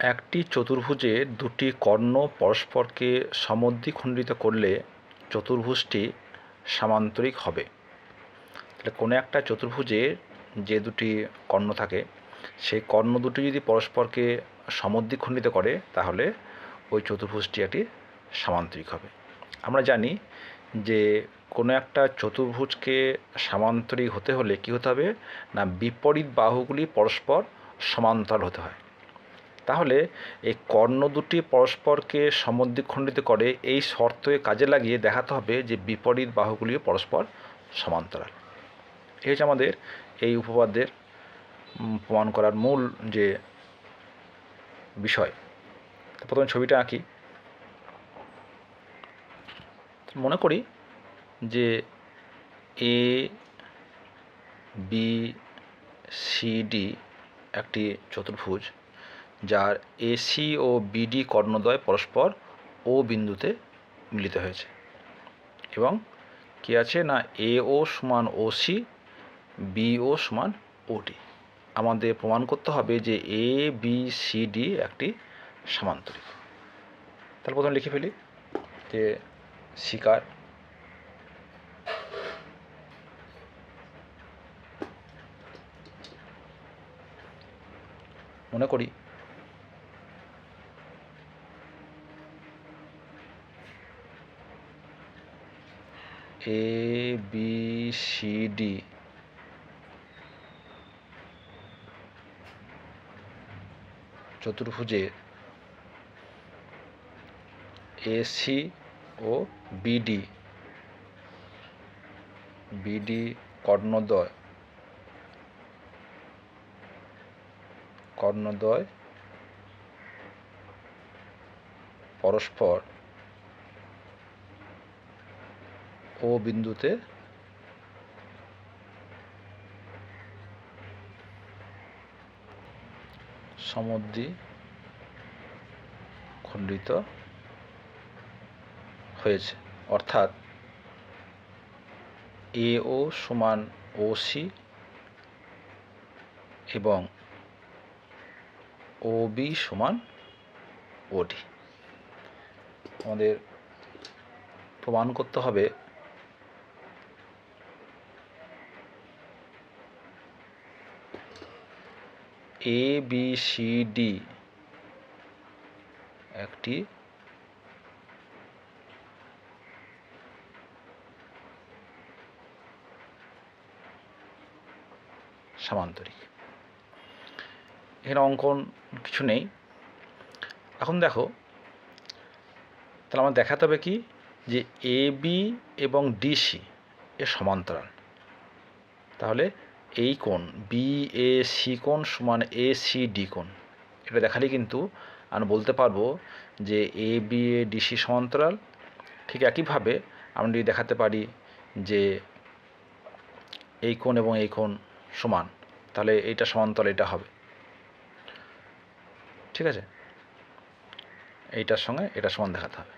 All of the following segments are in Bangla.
একটি চতুর্ভুজে দুটি কর্ণ পরস্পরকে সমদ্বিখণ্ডিত করলে চতুর্ভুজটি সামান্তরিক হবে। তাহলে কোনো একটা চতুর্ভুজে যে দুটি কর্ণ থাকে, সেই কর্ণ দুটি যদি পরস্পরকে সমদ্বিখণ্ডিত করে, তাহলে ওই চতুর্ভুজটি একটি সামান্তরিক হবে। আমরা জানি যে কোনো একটা চতুর্ভুজকে সামান্তরিক হতে হলে কী হতে হবে? না, বিপরীত বাহুগুলি পরস্পর সমান্তরাল হতে হয়। তাহলে এই কর্ণ দুটি পরস্পরকে সমদ্বিখণ্ডিত করে এই শর্তকে কাজে লাগিয়ে দেখাতে হবে যে বিপরীত বাহুগুলিও পরস্পর সমান্তরাল। এই হচ্ছে আমাদের এই উপপাদ্যের প্রমাণ করার মূল যে বিষয়। প্রথমে ছবিটা আঁকি। মনে করি যে এ বি সি ডি একটি চতুর্ভুজ। যার এসি ও বিডি কর্ণদ্বয় পরস্পর ও বিন্দুতে মিলিত হয়েছে। এবং কি আছে না এ ও সমান ও সি বি ও সমান ওডি আমাদের প্রমাণ করতে হবে যে এ বি সি ডি একটি সামান্তরিক। তাহলে প্রথমে লিখে ফেলি যে শিকার। মনে করি এ বি সি ডি চতুর্ভুজের এসি ও বিডি বিডি কর্ণদ্বয়। কর্ণদ্বয় পরস্পর। ও বিন্দুতে? সমদ্বি, খণ্ডিত হয়েছে। অর্থাৎ এ ও সমান ও সি এবং ও বি সমান ওডি আমাদের প্রমাণ করতে হবে এ বি সি ডি একটি। সামান্তরিক। এখানে অঙ্কন কিছু নেই। এখন দেখো, তাহলে আমার দেখাতে হবে কি? যে এ বি এবং ডিসি এর সমান্তরাল। তাহলে এই কোণ বি এ সি কোণ সমান এ সি ডি কোণ। এটা দেখালে কিন্তু আমি বলতে পারব যে এ বি এ ডিসি সমান্তরাল। ঠিক একইভাবে আমরা যদি দেখাতে পারি যে এই কোণ এবং এই কোণ সমান, তাহলে এইটা সমান্তরাল, এটা হবে। ঠিক আছে? এইটার সঙ্গে এটা সমান দেখাতে হবে।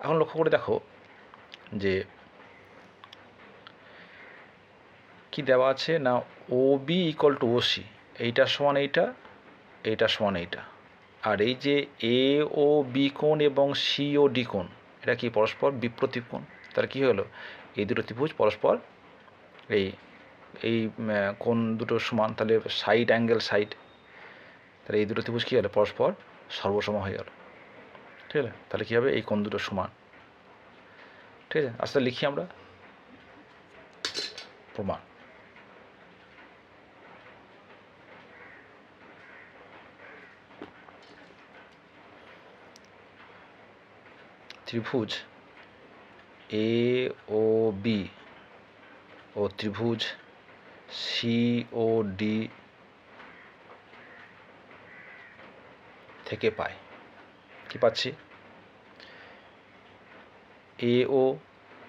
এখন লক্ষ্য করে দেখো যে কি দেওয়া আছে? না O B equal to O C এইটার সমান এইটা এইটা সমান এইটা। আর এই যে এ ও বি কোণ এবং সি ও ডি কোণ, এটা কি পরস্পর বিপ্রতীপ কোণ? তাহলে কী হলো? এই দুটো ত্রিভুজ পরস্পর, এই এই কোণ দুটো সমান, তাহলে সাইড অ্যাঙ্গেল সাইড তাহলে এই দুটো ত্রিভুজ কী হলো? পরস্পর সর্বসম হয়ে গেল। ঠিক আছে? তাহলে কী হবে? এই কোণ দুটো সমান। ঠিক আছে? আস্তে আস্তে লিখি আমরা। প্রমাণ। ত্রিভুজ এ ও বি ও ত্রিভুজ সি ও ডি থেকে পাই। কি পাচ্ছি? এ ও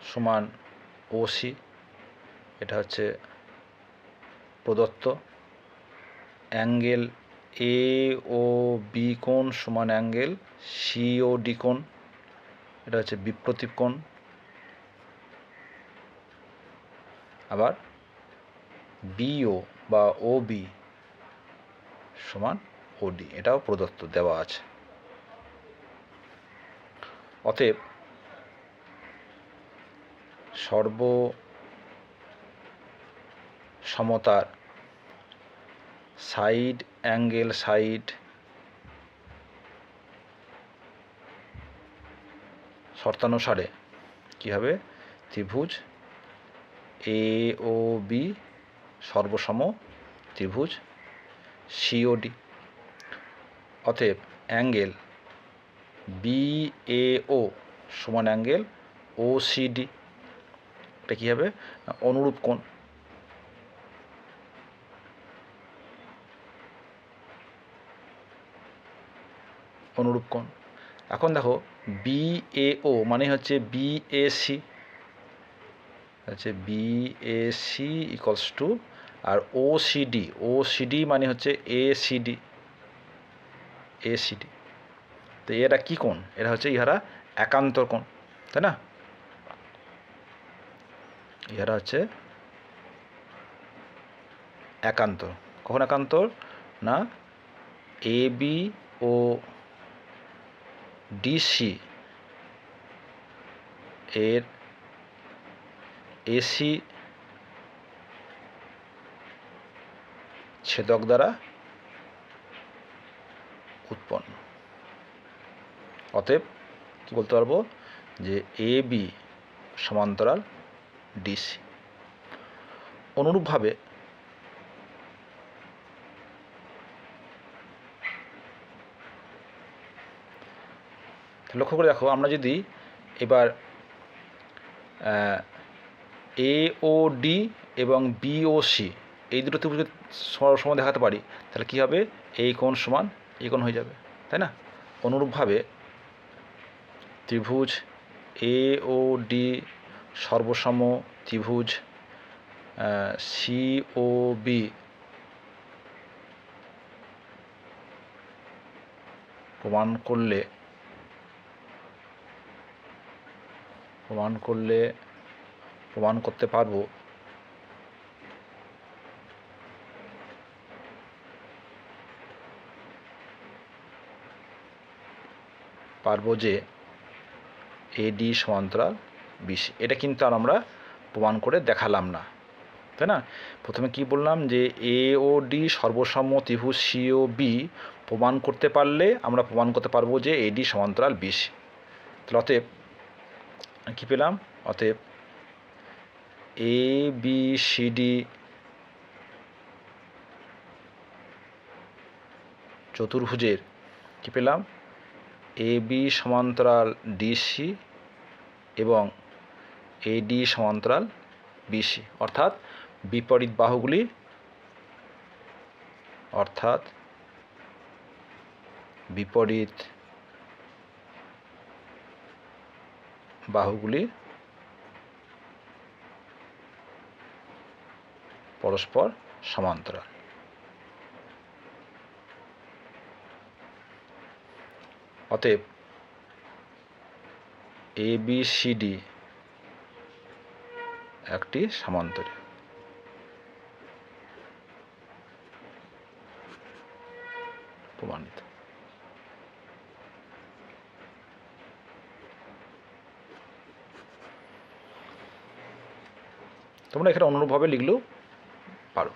সমান ও সি এটা হচ্ছে প্রদত্ত। অ্যাঙ্গেল এ ও বি কোণ সমান অ্যাঙ্গেল সি ও ডি কোণ। এটা হচ্ছে বিপ্রতীপ কোণ আবার বিও বা ও বি সমান ওডি, এটাও প্রদত্ত, দেওয়া আছে। অতএব সর্ব সমতার সাইড, অ্যাঙ্গেল সাইড শর্তানুসারে। কী হবে? ত্রিভুজ এ ও বি সর্বসম ত্রিভুজ সিওডি অতএব অ্যাঙ্গেল বি এ ও সমান অ্যাঙ্গেল ও সিডি এটা কী হবে? অনুরূপ কোণ। অনুরূপ কোণ। এখন দেখো বি এ ও মানে হচ্ছে বি এ সি হচ্ছে B A C equals to R O CD O CD মানে হচ্ছে এ সিডি এ সিডি তো এরা কী কোণ? এরা হচ্ছে ইহারা একান্তর কোণ, তাই না? ইহারা হচ্ছে একান্তর। কখন একান্তর? না? এ বি ও ডিসি এর এসি ছেদক দ্বারা উৎপন্ন। অতএব কী বলতে পারব? যে এ বি সমান্তরাল ডিসি। অনুরূপভাবে লক্ষ্য করে দেখো, আমরা যদি এবার এ ও ডি এবং বি ও সি এই দুটো ত্রিভুজের সমান দেখাতে পারি, তাহলে কী হবে? এই কোণ সমান এই কোণ হয়ে যাবে, তাই না? অনুরূপভাবে ত্রিভুজ এ ও ডি সর্বসম ত্রিভুজ সি ও বি প্রমাণ করলে প্রমাণ করলে, প্রমাণ করতে পারব। পারব যে এডি সমান্তরাল বিসি এটা কিন্তু আর আমরা প্রমাণ করে দেখালাম না, তাই না? প্রথমে কি বললাম যে এ ও ডি সর্বসম ত্রিভুজ সি ও বি প্রমাণ করতে পারলে আমরা প্রমাণ করতে পারব যে এডি সমান্তরাল বিসি তাহলে অতএব কী পেলাম? অতএব এ বি সি ডি চতুর্ভুজের কী পেলাম? এ বি সমান্তরাল ডিসি এবং এ ডি সমান্তরাল বিসি অর্থাৎ বিপরীত বাহুগুলি, অর্থাৎ বিপরীত বাহুগুলি পরস্পর সমান্তরাল। অতএব এ বি সি ডি একটি সামান্তরিক তোমরা এখানে অনুরূপভাবে লিখলেও পারো।